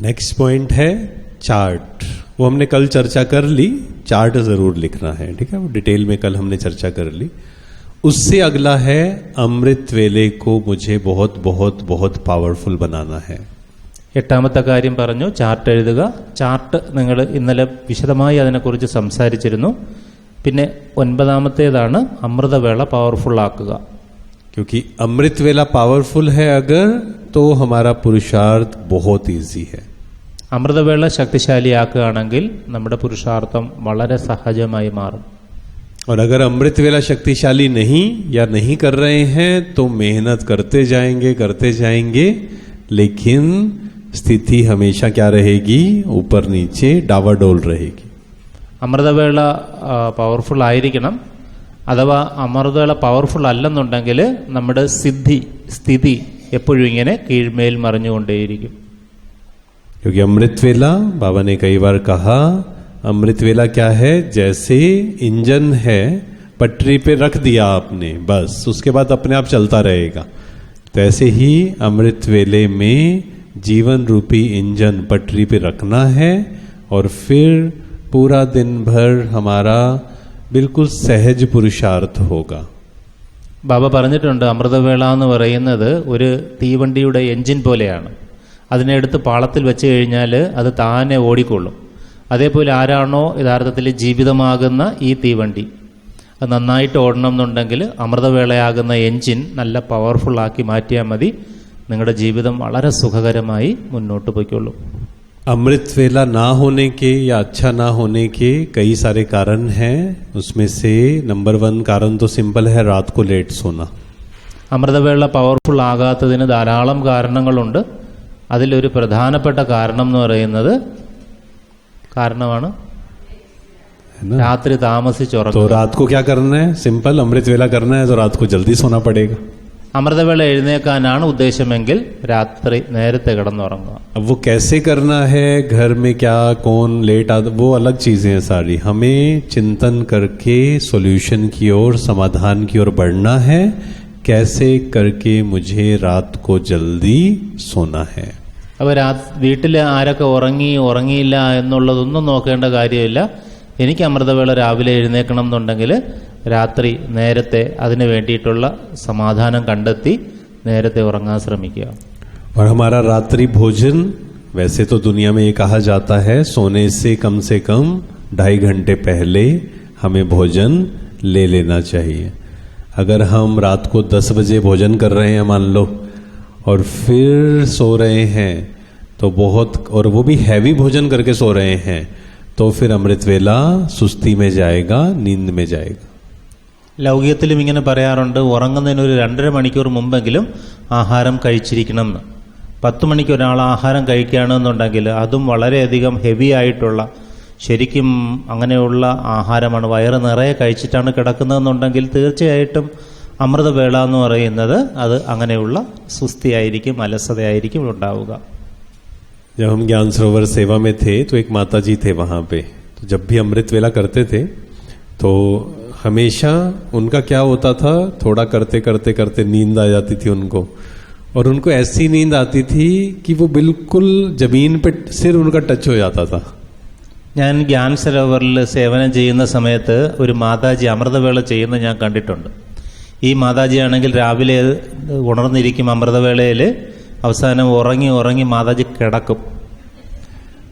Next point है chart वो हमने कल चर्चा कर ली चार्ट जरूर लिखना है ठीक है वो डिटेल में कल हमने चर्चा कर ली उससे अगला है अमृत वेले को मुझे बहुत बहुत बहुत पावरफुल बनाना है എട്ടാമത്തെ കാര്യം പറഞ്ഞു ചാർട്ട് എഴുതുക ചാർട്ട് നിങ്ങൾ ഇന്നലെ വിശദമായി അതിനെക്കുറിച്ച് സംസാരിച്ചിരുന്നു പിന്നെ ഒൻപതാമത്തേതാണ് അമൃതവേള പവർഫുൾ ആക്കുക क्योंकि अमृत वेला पावरफुल है अगर तो हमारा पुरुषार्थ बहुत इजी है അമൃതവേള ശക്തിശാലിയാക്കുകയാണെങ്കിൽ നമ്മുടെ പുരുഷാർത്ഥം വളരെ സഹജമായി മാറും और अगर अमृत वेला शक्तिशाली नहीं या नहीं कर रहे हैं तो मेहनत करते जाएंगे करते जाएंगे लेकिन स्थिति हमेशा क्या रहेगी ऊपर नीचे डावाडोल रहेगी അമൃതവേള പവർഫുൾ ആയിരിക്കണം അഥവാ അമൃതവേള പവർഫുൾ അല്ലെന്നുണ്ടെങ്കിൽ നമ്മുടെ സിദ്ധി സ്ഥിതി എപ്പോഴും ഇങ്ങനെ കീഴ്മേൽ മറിഞ്ഞുകൊണ്ടേയിരിക്കും क्योंकि अमृत वेला बाबा ने कई बार कहा अमृत वेला क्या है जैसे इंजन है पटरी पे रख दिया आपने बस उसके बाद अपने आप चलता रहेगा तो ऐसे ही अमृत वेले में जीवन रूपी इंजन पटरी पे रखना है और फिर पूरा दिन भर हमारा बिल्कुल सहज पुरुषार्थ होगा ബാബ പറഞ്ഞിട്ടുണ്ട് അമൃതവേള എന്ന് പറയുന്നത് ഒരു തീവണ്ടിയുടെ എൻജിൻ പോലെയാണ് അതിനെ എടുത്ത് പാളത്തിൽ വെച്ച് കഴിഞ്ഞാൽ അത് താനെ ഓടിക്കൊള്ളും അതേപോലെ ആരാണോ യഥാർത്ഥത്തിൽ ജീവിതമാകുന്ന ഈ തീവണ്ടി അത് നന്നായിട്ട് ഓടണം എന്നുണ്ടെങ്കിൽ അമൃതവേളയാകുന്ന എൻജിൻ നല്ല പവർഫുൾ ആക്കി മാറ്റിയാൽ മതി നിങ്ങളുടെ ജീവിതം വളരെ സുഖകരമായി മുന്നോട്ട് പോയിക്കൊള്ളും अमृत वेला ना होने के या अच्छा ना होने के कई सारे कारण हैं उसमें से नंबर वन कारण तो सिंपल है रात को लेट सोना അമൃതവേള പവർഫുൾ ആകാത്തതിന് ധാരാളം കാരണങ്ങളുണ്ട് അതിലൊരു പ്രധാനപ്പെട്ട കാരണം എന്ന് പറയുന്നത് കാരണമാണ് है ना രാത്രി तो താമസിച്ചുറങ്ങുക रात को क्या करना है सिंपल अमृत वेला करना है तो रात को जल्दी सोना पड़ेगा അമൃതവേള എഴുന്നേക്കാനാണ് ഉദ്ദേശമെങ്കിൽ രാത്രി നേരത്തെ കിടന്നുറങ്ങുക अब वो कैसे करना है घर में क्या कौन लेट आ वो अलग चीजें हैं सारी हमें चिंतन करके सॉल्यूशन की ओर समाधान की ओर बढ़ना है कैसे करके मुझे रात को जल्दी सोना है അപ്പോൾ രാ വീട്ടിൽ ആരൊക്കെ ഉറങ്ങി ഉറങ്ങിയില്ല എന്നുള്ളതൊന്നും നോക്കേണ്ട കാര്യമില്ല എനിക്ക് അമൃതവേള രാവിലെ എഴുന്നേക്കണം എന്നുണ്ടെങ്കിൽ രാത്രി നേരത്തെ അതിന് വേണ്ടിയിട്ടുള്ള സമാധാനം കണ്ടെത്തി നേരത്തെ ഉറങ്ങാൻ ശ്രമിക്കുക और हमारा रात्रि भोजन वैसे तो दुनिया में ये कहा जाता है सोने से कम से कम ढाई घंटे पहले हमें भोजन ले लेना चाहिए अगर हम रात को दस बजे भोजन कर रहे हैं मान लो और फिर सो रहे हैं तो बहुत और वो भी हैवी भोजन करके सो रहे हैं तो फिर अमृत वेला सुस्ती में जाएगा नींद में जाएगा ലൗകികത്തിലും ഇങ്ങനെ പറയാറുണ്ട് ഉറങ്ങുന്നതിന് ഒരു രണ്ടര മണിക്കൂർ മുമ്പെങ്കിലും ആഹാരം കഴിച്ചിരിക്കണം എന്ന് പത്ത് മണിക്ക് ഒരാൾ ആഹാരം കഴിക്കുകയാണെന്നുണ്ടെങ്കിൽ അതും വളരെയധികം ഹെവി ആയിട്ടുള്ള ശരിക്കും അങ്ങനെയുള്ള ആഹാരമാണ് വയറ് നിറയെ കഴിച്ചിട്ടാണ് കിടക്കുന്നതെന്നുണ്ടെങ്കിൽ തീർച്ചയായിട്ടും അമൃതവേള എന്ന് പറയുന്നത് അത് അങ്ങനെയുള്ള സുസ്ഥിയായിരിക്കും അലസതയായിരിക്കും ഉണ്ടാവുക जब हम ज्ञान सरोवर सेवा में थे तो एक माता जी थे वहां पे तो जब भी अमृत वेला करते थे तो हमेशा उनका क्या होता था थोड़ा करते करते करते नींद आ जाती थी उनको और उनको ऐसी नींद आती थी कि वो बिल्कुल जमीन पे सिर उनका टच हो जाता था ഞാൻ ഗ്യാൻ സരോവറിൽ സേവനം ചെയ്യുന്ന സമയത്ത് ഒരു മാതാജി അമൃതവേള ചെയ്യുന്നത് ഞാൻ കണ്ടിട്ടുണ്ട് ഈ മാതാജി ആണെങ്കിൽ രാവിലെ ഉണർന്നിരിക്കും അമൃതവേളയിൽ അവസാനം ഉറങ്ങി ഉറങ്ങി മാതാജി കിടക്കും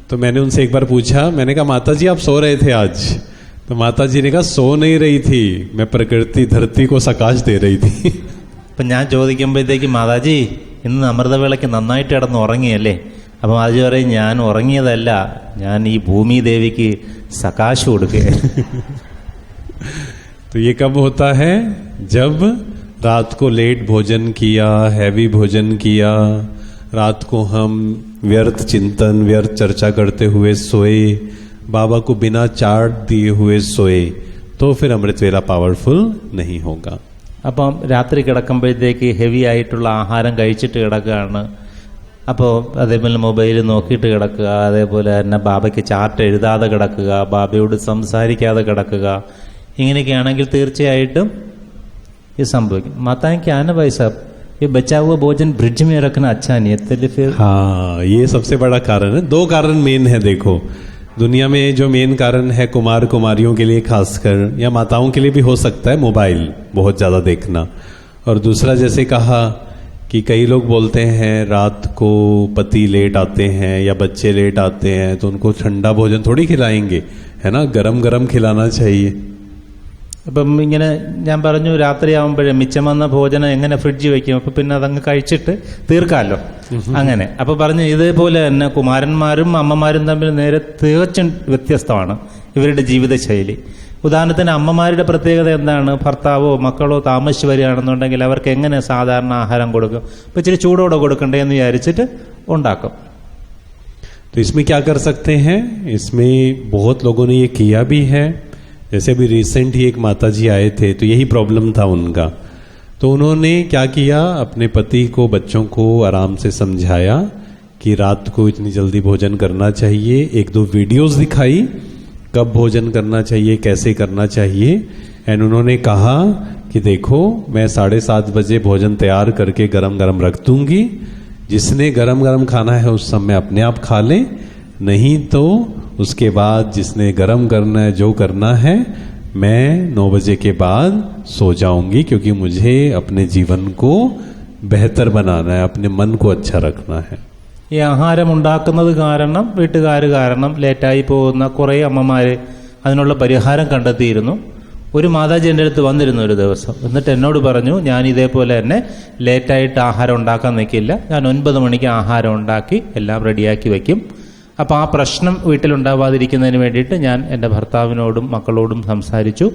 तो मैंने उनसे एक बार पूछा मैंने कहा माता जी आप सो रहे थे आज तो माता जी ने कहा सो नहीं रही थी मैं प्रकृति धरती को सकाश दे रही थी അപ്പം ഞാൻ ചോദിക്കുമ്പോഴത്തേക്ക് മാതാജി ഇന്ന് അമൃതവേളയ്ക്ക് നന്നായിട്ട് കിടന്ന് ഉറങ്ങിയല്ലേ അപ്പം മാതാജി പറയും ഞാൻ ഉറങ്ങിയതല്ല ഞാൻ ഈ ഭൂമി ദേവിക്ക് സകാശ് കൊടുക്കുക तो ये कब होता है जब रात को लेट भोजन किया हैवी भोजन किया रात को हम व्यर्थ चिंतन व्यर्थ चर्चा करते हुए सोए बाबा को बिना चार्ट दिए हुए सोए तो फिर अमृत वेला पावरफुल नहीं होगा അപ്പം രാത്രി കിടക്കുമ്പോഴത്തേക്ക് ഹെവി ആയിട്ടുള്ള ആഹാരം കഴിച്ചിട്ട് കിടക്കുകയാണ് അപ്പോൾ അതേപോലെ മൊബൈൽ നോക്കിയിട്ട് കിടക്കുക അതേപോലെ തന്നെ ബാബയ്ക്ക് ചാർട്ട് എഴുതാതെ കിടക്കുക ബാബയോട് സംസാരിക്കാതെ കിടക്കുക ഇങ്ങനെയൊക്കെയാണെങ്കിൽ തീർച്ചയായിട്ടും ये संभव माताएँ क्या है ना भाई साहब? ये बचा हुआ भोजन ब्रिज में रखना अच्छा नहीं है तो फिर हाँ ये सबसे बड़ा कारण है। दो कारण मेन है, देखो। दुनिया में जो मेन कारण है कुमार कुमारियों के लिए खासकर, या माताओं के लिए भी हो सकता है मोबाइल बहुत ज़्यादा देखना। और दूसरा जैसे कहा कि कई लोग बोलते हैं, रात को पति लेट आते हैं या बच्चे लेट आते हैं तो उनको ठंडा भोजन थोड़ी खिलाएँगे, है ना? गरम गरम खिलाना चाहिए। അപ്പം ഇങ്ങനെ ഞാൻ പറഞ്ഞു രാത്രിയാവുമ്പോഴേ മിച്ചം വന്ന ഭോജനം എങ്ങനെ ഫ്രിഡ്ജിൽ വെക്കും അപ്പൊ പിന്നെ അതങ്ങ് കഴിച്ചിട്ട് തീർക്കാമല്ലോ അങ്ങനെ അപ്പൊ പറഞ്ഞു ഇതേപോലെ തന്നെ കുമാരന്മാരും അമ്മമാരും തമ്മിൽ നേരെ തികച്ചും വ്യത്യസ്തമാണ് ഇവരുടെ ജീവിതശൈലി ഉദാഹരണത്തിന് അമ്മമാരുടെ പ്രത്യേകത എന്താണ് ഭർത്താവോ മക്കളോ താമസിച്ച് വരികയാണെന്നുണ്ടെങ്കിൽ അവർക്ക് എങ്ങനെ സാധാരണ ആഹാരം കൊടുക്കും ഇപ്പൊ ഇച്ചിരി ചൂടോടെ കൊടുക്കണ്ടേ എന്ന് വിചാരിച്ചിട്ട് ഉണ്ടാക്കും तो इसमें क्या कर सकते हैं इसमें बहुत लोगों ने ये किया भी है जैसे अभी रिसेंट ही एक माता जी आए थे तो यही प्रॉब्लम था उनका। तो उन्होंने क्या किया? अपने पति को, बच्चों को आराम से समझाया कि रात को इतनी जल्दी भोजन करना चाहिए। एक दो वीडियोस दिखाई, कब भोजन करना चाहिए, कैसे करना चाहिए। एंड उन्होंने कहा कि देखो, मैं साढ़े सात बजे भोजन तैयार करके गरम गरम रख दूँगी। जिसने गरम गरम खाना है, उस समय अपने आप खा ले। नहीं तो उसके बाद जिसने गरम करना है जो करना है मैं नौ बजे के बाद सो जाऊंगी क्योंकि मुझे अपने जीवन को बेहतर बनाना है अपने मन को अच्छा रखना है ഈ ആഹാരം ഉണ്ടാക്കുന്നത് കാരണം വീട്ടുകാർ കാരണം ലേറ്റായി പോകുന്ന കുറേ അമ്മമാർ അതിനുള്ള പരിഹാരം കണ്ടെത്തിയിരുന്നു ഒരു മാതാജി എൻ്റെ അടുത്ത് വന്നിരുന്നു ഒരു ദിവസം എന്നിട്ട് എന്നോട് പറഞ്ഞു ഞാൻ ഇതേപോലെ തന്നെ ലേറ്റായിട്ട് ആഹാരം ഉണ്ടാക്കാൻ നിൽക്കില്ല ഞാൻ ഒൻപത് മണിക്ക് ആഹാരം ഉണ്ടാക്കി എല്ലാം റെഡിയാക്കി വയ്ക്കും അപ്പോൾ ആ പ്രശ്നം വീട്ടിലുണ്ടാവാതിരിക്കുന്നതിന് വേണ്ടിയിട്ട് ഞാൻ എന്റെ ഭർത്താവിനോടും മക്കളോടും സംസാരിച്ചു.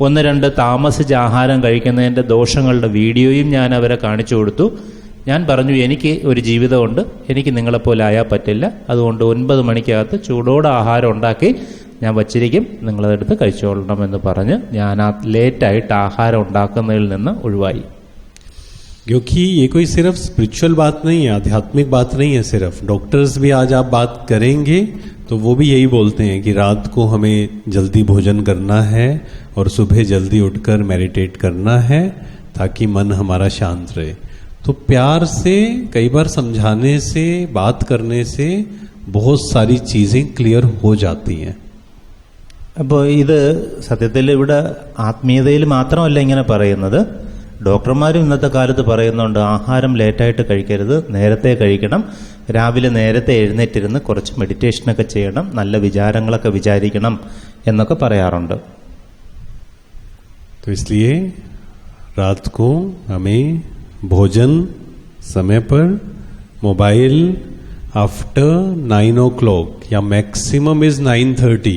ഒന്ന് രണ്ട് താമസിച്ച് ആഹാരം കഴിക്കുന്നതിന്റെ ദോഷങ്ങളുടെ വീഡിയോയും ഞാൻ അവരെ കാണിച്ചു കൊടുത്തു. ഞാൻ പറഞ്ഞു എനിക്ക് ഒരു ജീവിതമുണ്ട്. എനിക്ക് നിങ്ങളെപ്പോലെ ആയാൽ പറ്റില്ല. അതുകൊണ്ട് ഒൻപത് മണിക്കകത്ത് ചൂടോടെ ആഹാരം ഉണ്ടാക്കി ഞാൻ വച്ചിരിക്കും. നിങ്ങളതെടുത്ത് കഴിച്ചോളണം എന്ന് പറഞ്ഞ് ഞാൻ ആ ലേറ്റായിട്ട് ആഹാരം ഉണ്ടാക്കുന്നതിൽ നിന്ന് ഒഴിവായി. क्योंकि ये कोई सिर्फ स्पिरिचुअल बात नहीं है आध्यात्मिक बात नहीं है सिर्फ डॉक्टर्स भी आज आप बात करेंगे तो वो भी यही बोलते हैं कि रात को हमें जल्दी भोजन करना है और सुबह जल्दी उठकर मेडिटेट करना है ताकि मन हमारा शांत रहे तो प्यार से कई बार समझाने से बात करने से बहुत सारी चीजें क्लियर हो जाती हैं അപ്പോൾ ഇത് സത്യത്തിൽ ഇവിടെ ആത്മീയതയിൽ മാത്രമല്ല ഇങ്ങനെ പറയുന്നത് ഡോക്ടർമാരും ഇന്നത്തെ കാലത്ത് പറയുന്നുണ്ട് ആഹാരം ലേറ്റായിട്ട് കഴിക്കരുത് നേരത്തെ കഴിക്കണം രാവിലെ നേരത്തെ എഴുന്നേറ്റിരുന്ന് കുറച്ച് മെഡിറ്റേഷനൊക്കെ ചെയ്യണം നല്ല വിചാരങ്ങളൊക്കെ വിചാരിക്കണം എന്നൊക്കെ പറയാറുണ്ട് तो इसलिए रात को हमें भोजन समय पर mobile after nine o'clock या मैक्सिमम इज नाइन थर्टी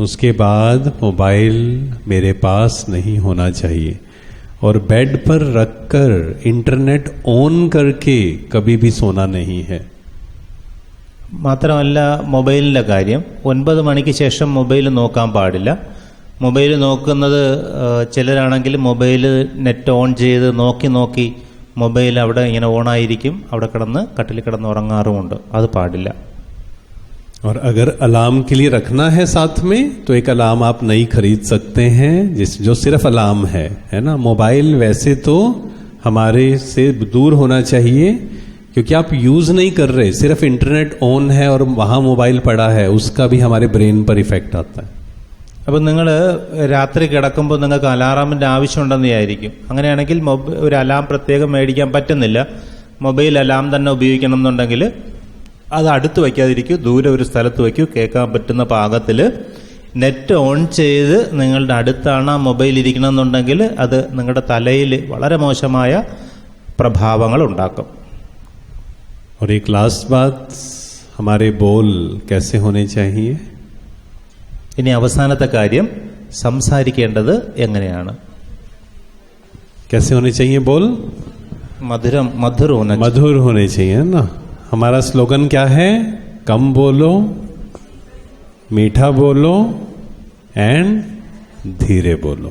उसके बाद मोबाइल मेरे पास नहीं होना चाहिए और बेड पर रखकर इंटरनेट ऑन करके कभी भी सोना नहीं है മാത്രമല്ല മൊബൈലിൻ്റെ കാര്യം ഒൻപത് മണിക്ക് ശേഷം മൊബൈൽ നോക്കാൻ പാടില്ല മൊബൈൽ നോക്കുന്നത് ആ, ചിലരാണെങ്കിൽ മൊബൈൽ നെറ്റ് ഓൺ ചെയ്ത് നോക്കി നോക്കി മൊബൈൽ അവിടെ ഇങ്ങനെ ഓണായിരിക്കും അവിടെ കിടന്ന് കട്ടിൽ കിടന്ന് ഉറങ്ങാറുമുണ്ട് അത് പാടില്ല और अगर अलार्म के लिए रखना है साथ में तो एक अलार्म आप नई खरीद सकते हैं जिस जो सिर्फ अलार्म है है ना मोबाइल वैसे तो हमारे से दूर होना चाहिए क्योंकि आप यूज नहीं कर रहे सिर्फ इंटरनेट ऑन है और वहां मोबाइल पड़ा है उसका भी हमारे ब्रेन पर इफेक्ट आता है അപ്പം നിങ്ങൾ രാത്രി കിടക്കുമ്പോൾ നിങ്ങൾക്ക് അലാറാമിൻ്റെ ആവശ്യമുണ്ടെന്ന് വിചാരിക്കും അങ്ങനെയാണെങ്കിൽ മൊബ ഒരു അലാം പ്രത്യേകം മേടിക്കാൻ പറ്റുന്നില്ല മൊബൈൽ അലാം തന്നെ ഉപയോഗിക്കണം എന്നുണ്ടെങ്കിൽ അത് അടുത്ത് വയ്ക്കാതിരിക്കൂ ദൂരെ ഒരു സ്ഥലത്ത് വയ്ക്കൂ കേൾക്കാൻ പറ്റുന്ന പാകത്തിൽ നെറ്റ് ഓൺ ചെയ്ത് നിങ്ങളുടെ അടുത്താണ് ആ മൊബൈൽ ഇരിക്കണമെന്നുണ്ടെങ്കിൽ അത് നിങ്ങളുടെ തലയിൽ വളരെ മോശമായ പ്രഭാവങ്ങൾ ഉണ്ടാക്കും और एक लास्ट बात हमारे बोल कैसे होने चाहिए ഇനി അവസാനത്തെ കാര്യം സംസാരിക്കേണ്ടത് എങ്ങനെയാണ് कैसे होने चाहिए बोल മധുരം മധുരം मधुर होने चाहिए ना हमारा स्लोगन क्या है कम बोलो मीठा बोलो एंड धीरे बोलो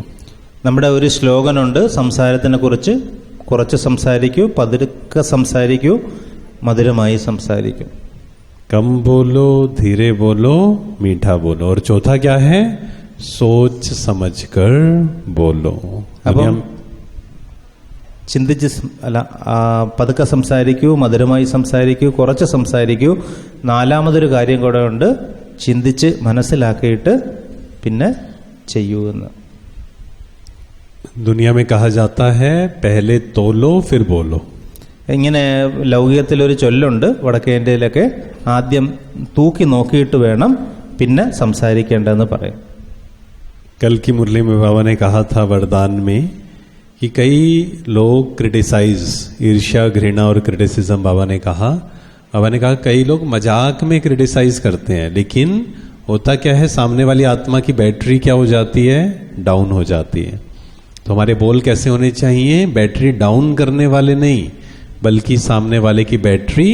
നമ്മുടെ ഒരു സ്ലോഗനുണ്ട് സംസാരത്തിനെ കുറിച്ച് കുറച്ച് സംസാരിക്കൂ പതുക്കെ സംസാരിക്കൂ മധുരമായി സംസാരിക്കൂ कम बोलो धीरे बोलो मीठा बोलो और चौथा क्या है सोच समझकर बोलो अब दुनिया हम- ചിന്തിച്ച് അല്ല പതുക്കെ സംസാരിക്കൂ മധുരമായി സംസാരിക്കൂ കുറച്ച് സംസാരിക്കൂ. നാലാമതൊരു കാര്യം കൂടെ ഉണ്ട്. ചിന്തിച്ച് മനസ്സിലാക്കിയിട്ട് പിന്നെ ചെയ്യൂ എന്ന്. ദുനിയാമേ കഹ ജാത്ത ഹെ പെഹലെ തോലോ ഫിർ ബോലോ. ഇങ്ങനെ ലൗകികത്തിലൊരു ചൊല്ലുണ്ട്. വടക്കേ ഇന്ത്യയിലൊക്കെ ആദ്യം തൂക്കി നോക്കിയിട്ട് വേണം പിന്നെ സംസാരിക്കേണ്ടതെന്ന് പറയും കൽക്കി മുരളി ബാബനെ കഹാ ഥാ कि कई लोग क्रिटिसाइज ईर्ष्या, घृणा और क्रिटिसिज्म बाबा ने कहा। बाबा ने कहा, कई लोग मज़ाक में क्रिटिसाइज करते हैं, लेकिन होता क्या है, सामने वाली आत्मा की बैटरी क्या हो जाती है? डाउन हो जाती है। तो हमारे बोल कैसे होने चाहिए? बैटरी डाउन करने वाले नहीं, बल्कि सामने वाले की बैटरी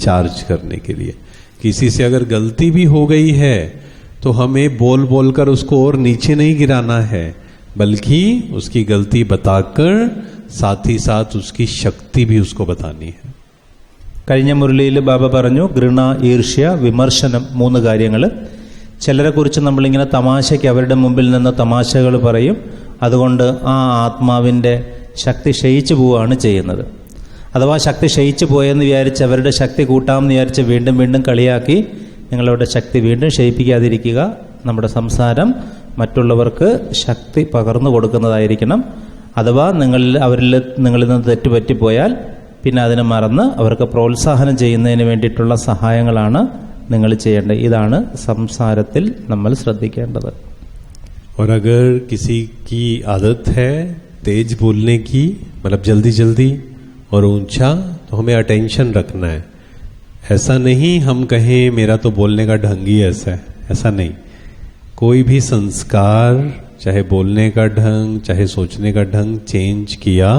चार्ज करने के लिए। किसी से अगर गलती भी हो गई है तो हमें बोल बोलकर उसको और नीचे नहीं गिराना है। बल्कि उसकी गलती बताकर साथ ही साथ उसकी शक्ति भी उसको बतानी है കഴിഞ്ഞ മുരളിയിൽ ബാബ പറഞ്ഞു ഗൃണ ഈർഷ്യ വിമർശനം മൂന്ന് കാര്യങ്ങൾ ചിലരെ കുറിച്ച് നമ്മളിങ്ങനെ തമാശയ്ക്ക് അവരുടെ മുമ്പിൽ നിന്ന് തമാശകൾ പറയും അതുകൊണ്ട് ആ ആത്മാവിൻ്റെ ശക്തി ക്ഷയിച്ചു പോവുകയാണ് ചെയ്യുന്നത് അഥവാ ശക്തി ക്ഷയിച്ചു പോയെന്ന് വിചാരിച്ച് അവരുടെ ശക്തി കൂട്ടാമെന്ന് വിചാരിച്ച് വീണ്ടും വീണ്ടും കളിയാക്കി നിങ്ങളുടെ ശക്തി വീണ്ടും ക്ഷയിപ്പിക്കാതിരിക്കുക നമ്മുടെ സംസാരം മറ്റുള്ളവർക്ക് ശക്തി പകർന്നു കൊടുക്കുന്നതായിരിക്കണം അഥവാ നിങ്ങളിൽ അവരിൽ നിങ്ങളിൽ നിന്ന് തെറ്റുപറ്റിപ്പോയാൽ പിന്നെ അതിനെ മറന്ന് അവർക്ക് പ്രോത്സാഹനം ചെയ്യുന്നതിന് വേണ്ടിയിട്ടുള്ള സഹായങ്ങളാണ് നിങ്ങൾ ചെയ്യേണ്ടത് ഇതാണ് സംസാരത്തിൽ നമ്മൾ ശ്രദ്ധിക്കേണ്ടത് और अगर किसी की आदत है तेज बोलने की मतलब जल्दी जल्दी और ऊंचा तो हमें अटेंशन रखना है ऐसा नहीं हम कहें मेरा तो बोलने का ढंग ही ऐसा है ऐसा नहीं कोई भी संस्कार चाहे बोलने का ढंग चाहे सोचने का ढंग चेंज किया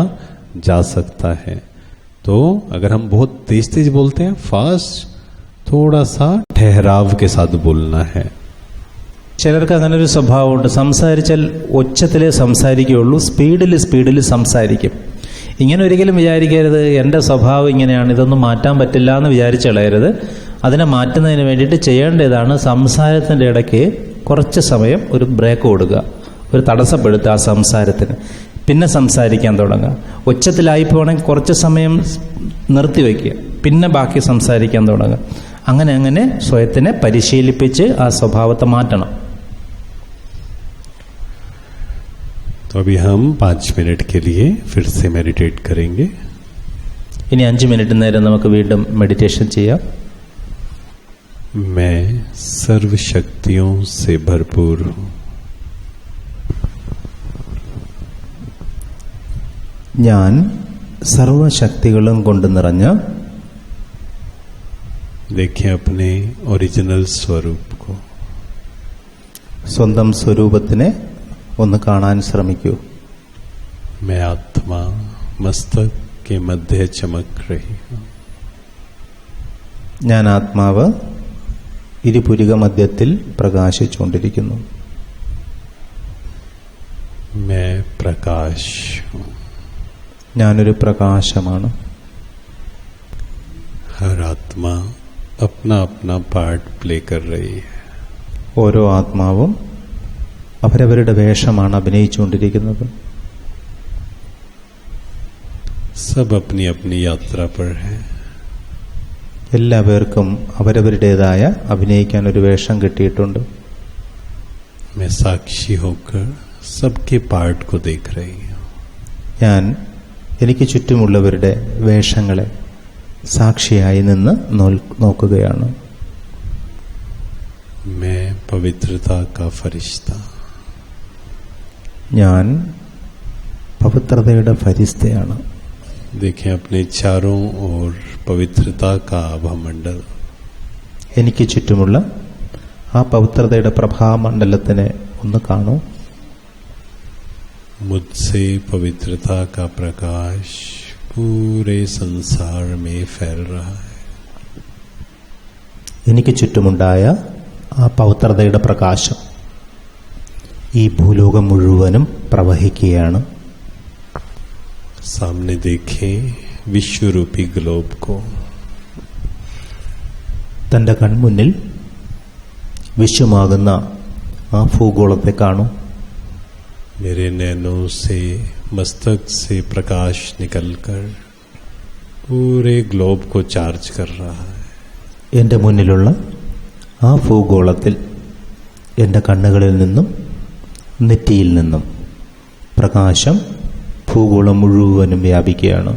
जा सकता है तो अगर हम बहुत तेज तेज बोलते हैं फास्ट थोड़ा सा ठहराव के साथ बोलना है ചിലർക്ക് അങ്ങനെ ഒരു സ്വഭാവമുണ്ട് സംസാരിച്ചാൽ ഒച്ചത്തിലേ സംസാരിക്കുകയുള്ളൂ സ്പീഡിൽ സ്പീഡിൽ സംസാരിക്കും ഇങ്ങനെ ഒരിക്കലും വിചാരിക്കരുത് എൻ്റെ സ്വഭാവം ഇങ്ങനെയാണ് ഇതൊന്നും മാറ്റാൻ പറ്റില്ല എന്ന് വിചാരിച്ച് കളയരുത് അതിനെ മാറ്റുന്നതിന് വേണ്ടിയിട്ട് ചെയ്യേണ്ടതാണ് സംസാരത്തിൻ്റെ ഇടയ്ക്ക് കുറച്ച് സമയം ഒരു ബ്രേക്ക് കൊടുക്കുക ഒരു തടസ്സപ്പെടുത്തുക ആ സംസാരത്തിന് പിന്നെ സംസാരിക്കാൻ തുടങ്ങുക ഒച്ചത്തിലായി പോകണമെങ്കിൽ കുറച്ച് സമയം നിർത്തിവെക്കുക പിന്നെ ബാക്കി സംസാരിക്കാൻ തുടങ്ങുക അങ്ങനെ അങ്ങനെ സ്വയത്തിനെ പരിശീലിപ്പിച്ച് ആ സ്വഭാവത്തെ മാറ്റണം तो अभी हम पांच मिनट के लिए फिर से मेडिटेट करेंगे ഇനി അഞ്ച് മിനിറ്റ് നേരം നമുക്ക് വീണ്ടും മെഡിറ്റേഷൻ ചെയ്യാം मैं सर्व शक्तियों से भरपूर हूं ഞാൻ സർവശക്തികളും കൊണ്ട് നിറഞ്ഞ देखें अपने ओरिजिनल स्वरूप को സ്വന്തം സ്വരൂപത്തിനെ ഒന്ന് കാണാൻ ശ്രമിക്കൂ मैं आत्मा मस्तक के मध्य चमक रही हूं ഞാൻ ആത്മാവ് ഇരുപുരിക മധ്യത്തിൽ പ്രകാശിച്ചുകൊണ്ടിരിക്കുന്നു ഞാനൊരു പ്രകാശമാണ് ഹർ ആത്മാ അപ്ന അപ്ന പാർട്ട് പ്ലേ കർ ഓരോ ആത്മാവും അവരവരുടെ വേഷമാണ് അഭിനയിച്ചുകൊണ്ടിരിക്കുന്നത് സബ് അപ്നി അപ്നി യാത്ര പർ ഹെ എല്ലാവർക്കും അവരവരുടേതായ അഭിനയിക്കാൻ ഒരു വേഷം കിട്ടിയിട്ടുണ്ട്. ഞാൻ എനിക്ക് ചുറ്റുമുള്ളവരുടെ വേഷങ്ങളെ സാക്ഷിയായി നിന്ന് നോക്കുകയാണ്. ഞാൻ പവിത്രതയുടെ ഫരിസ്ഥയാണ് देखें अपने चारों ओर पवित्रता का आभा मंडल എനിക്ക് ചുറ്റുമുള്ള ആ പവിത്രതയുടെ പ്രഭാമണ്ഡലത്തിനെ ഒന്ന് കാണൂ मुझसे पवित्रता का प्रकाश पूरे संसार में फैल रहा है എനിക്ക് ചുറ്റുമുണ്ടായ ആ പവിത്രതയുടെ പ്രകാശം ഈ ഭൂലോകം മുഴുവനും പ്രവഹിക്കുകയാണ് सामने देखें विश्व रूपी ग्लोब को തൻ്റെ കൺമുന്നിൽ വിശ്വമാകുന്ന ആ ഭൂഗോളത്തെ കാണൂ मेरे नैनों से मस्तक से प्रकाश निकलकर पूरे ग्लोब को चार्ज कर रहा है എൻ്റെ മുന്നിലുള്ള ആ ഭൂഗോളത്തിൽ എൻ്റെ കണ്ണുകളിൽ നിന്നും നെറ്റിയിൽ നിന്നും പ്രകാശം ഭൂഗോളം മുഴുവനും വ്യാപിക്കുകയാണ്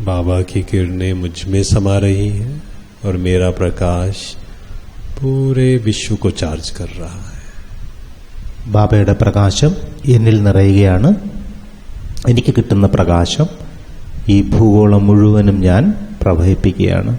बाबा की किरणें मुझ में समा रही हैं और मेरा प्रकाश पूरे विश्व को चार्ज कर रहा है ബാബയുടെ പ്രകാശം എന്നിൽ നിറയുകയാണ് എനിക്ക് കിട്ടുന്ന പ്രകാശം ഈ ഭൂഗോളം മുഴുവനും ഞാൻ പ്രവഹിപ്പിക്കുകയാണ്